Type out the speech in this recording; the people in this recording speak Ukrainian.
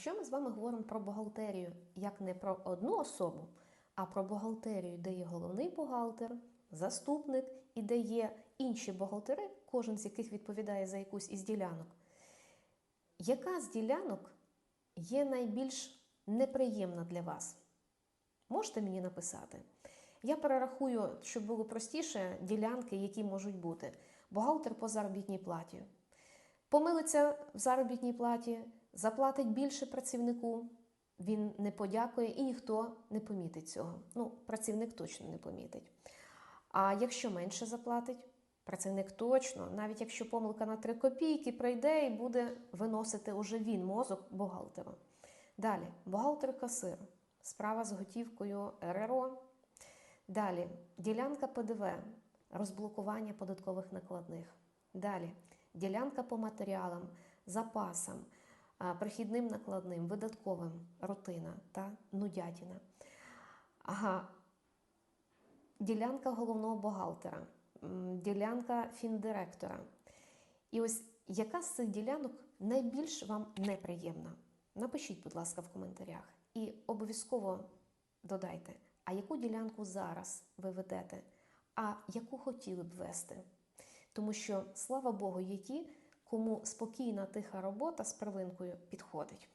Якщо ми з вами говоримо про бухгалтерію як не про одну особу, а про бухгалтерію, де є головний бухгалтер, заступник і де є інші бухгалтери, кожен з яких відповідає за якусь із ділянок, яка з ділянок є найбільш неприємна для вас? Можете мені написати? Я перерахую, щоб було простіше, ділянки, які можуть бути. Бухгалтер по заробітній платі. Помилиться в заробітній платі, заплатить більше працівнику, він не подякує і ніхто не помітить цього. Ну, працівник точно не помітить. А якщо менше заплатить, працівник точно, навіть якщо помилка на 3 копійки прийде і буде виносити уже він мозок бухгалтера. Далі, бухгалтер-касир, справа з готівкою РРО. Далі, ділянка ПДВ, розблокування податкових накладних. Далі, ділянка по матеріалам, запасам, прихідним накладним, видатковим, рутина та нудятіна. Ага, ділянка головного бухгалтера, ділянка фіндиректора. І ось яка з цих ділянок найбільш вам неприємна? Напишіть, будь ласка, в коментарях. І обов'язково додайте, а яку ділянку зараз ви ведете, а яку хотіли б вести. Тому що, слава Богу, є ті, кому спокійна тиха робота з первинкою підходить.